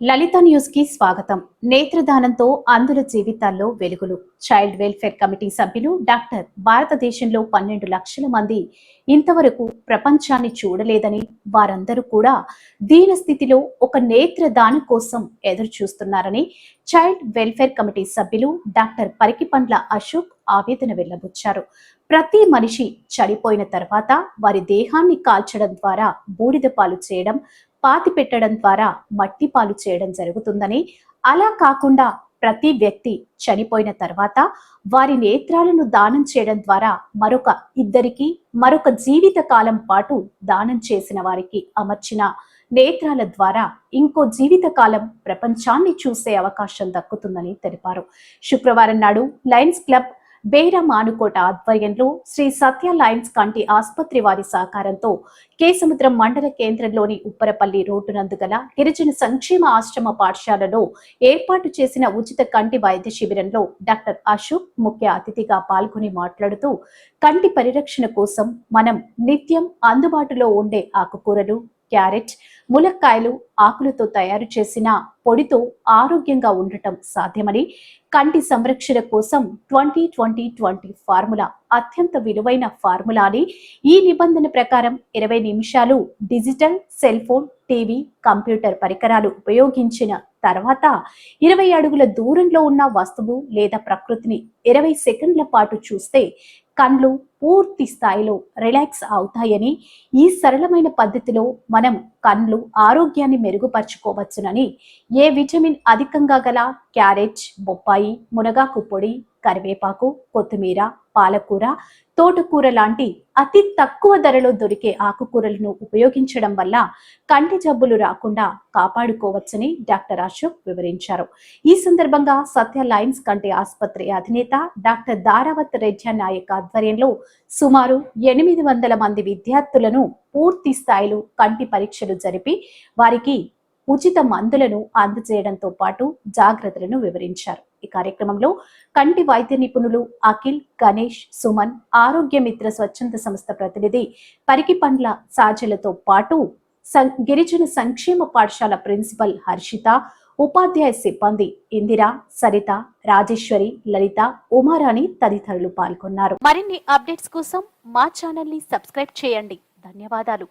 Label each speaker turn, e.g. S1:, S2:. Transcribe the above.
S1: లలిత న్యూస్కి స్వాగతం. నేత్రదానంతో అందుల జీవితాల్లో వెలుగులు. చైల్డ్ వెల్ఫేర్ కమిటీ సభ్యులు డాక్టర్ భారతదేశంలో పన్నెండు లక్షల మంది ఇంతవరకు ప్రపంచాన్ని చూడలేదని వారందరూ కూడా దీన స్థితిలో ఒక నేత్రదానం కోసం ఎదురు చూస్తున్నారని చైల్డ్ వెల్ఫేర్ కమిటీ సభ్యులు డాక్టర్ పరికిపండ్ల అశోక్ ఆవేదన వెళ్ళబుచ్చారు ప్రతి మనిషి చనిపోయిన తర్వాత వారి దేహాన్ని కాల్చడం ద్వారా బూడిద పాలు చేయడం పాతి పెట్టడం ద్వారా మట్టి పాలు చేయడం జరుగుతుందని. అలా కాకుండా ప్రతి వ్యక్తి చనిపోయిన తర్వాత వారి నేత్రాలను దానం చేయడం ద్వారా మరొక ఇద్దరికి మరొక జీవిత కాలం పాటు దానం చేసిన వారికి అమర్చిన నేత్రాల ద్వారా ఇంకో జీవిత కాలం ప్రపంచాన్ని చూసే అవకాశం దక్కుతుందని తెలిపారు. శుక్రవారం నాడు లయన్స్ క్లబ్ బేరా మానుకోట ఆధ్వర్యంలో శ్రీ సత్య లయన్స్ కంటి ఆసుపత్రి వారి సహకారంతో కేసముద్రం మండల కేంద్రంలోని ఉప్పరపల్లి రోడ్డు నందు గల గిరిజన సంక్షేమ ఆశ్రమ పాఠశాలలో ఏర్పాటు చేసిన ఉచిత కంటి వైద్య శిబిరంలో డాక్టర్ అశోక్ ముఖ్య అతిథిగా పాల్గొని మాట్లాడుతూ కంటి పరిరక్షణ కోసం మనం నిత్యం అందుబాటులో ఉండే ఆకుకూరలు క్యారెట్ ములక్కాయలు ఆకులతో తయారు చేసిన పొడితో ఆరోగ్యంగా ఉండటం సాధ్యమని కంటి సంరక్షణ కోసం ట్వంటీ ట్వంటీ ట్వంటీ ఫార్ములా అత్యంత విలువైన ఫార్ములా అని ఈ నిబంధన ప్రకారం ఇరవై నిమిషాలు digital cell phone TV computer పరికరాలు ఉపయోగించిన తర్వాత ఇరవై అడుగుల దూరంలో ఉన్న వస్తువు లేదా ప్రకృతిని ఇరవై సెకండ్ల పాటు చూస్తే కండ్లు పూర్తి స్థాయిలో రిలాక్స్ అవుతాయని ఈ సరళమైన పద్ధతిలో మనం కండ్లు ఆరోగ్యాన్ని మెరుగుపరుచుకోవచ్చునని ఏ విటమిన్ అధికంగా గల క్యారెట్ బొప్పాయి మునగాకు పొడి కరివేపాకు కొత్తిమీర పాలకూర తోటకూర లాంటి అతి తక్కువ ధరలో దొరికే ఆకుకూరలను ఉపయోగించడం వల్ల కంటి జబ్బులు రాకుండా కాపాడుకోవచ్చని డాక్టర్ అశోక్ వివరించారు. ఈ సందర్భంగా సత్య లయన్స్ కంటి ఆసుపత్రి అధినేత డాక్టర్ దారావత్ రెడ్డి నాయక్ ఆధ్వర్యంలో సుమారు ఎనిమిది వందల మంది విద్యార్థులను పూర్తి స్థాయిలో కంటి పరీక్షలు జరిపి వారికి ఉచిత మందులను అందజేయడంతో పాటు జాగ్రత్తలను వివరించారు. ఈ కార్యక్రమంలో కంటి వైద్య నిపుణులు అఖిల్ గణేష్ సుమన్ ఆరోగ్య మిత్ర స్వచ్ఛంద సంస్థ ప్రతినిధి పరికిపండ్ల సాజలతో పాటు గిరిజన సంక్షేమ పాఠశాల ప్రిన్సిపల్ హర్షిత ఉపాధ్యాయ సిబ్బంది ఇందిర సరిత రాజేశ్వరి లలిత ఉమారాణి తదితరులు పాల్గొన్నారు. మరిన్ని అప్డేట్స్ కోసం మా ఛానల్ని సబ్స్క్రైబ్ చేయండి. ధన్యవాదాలు.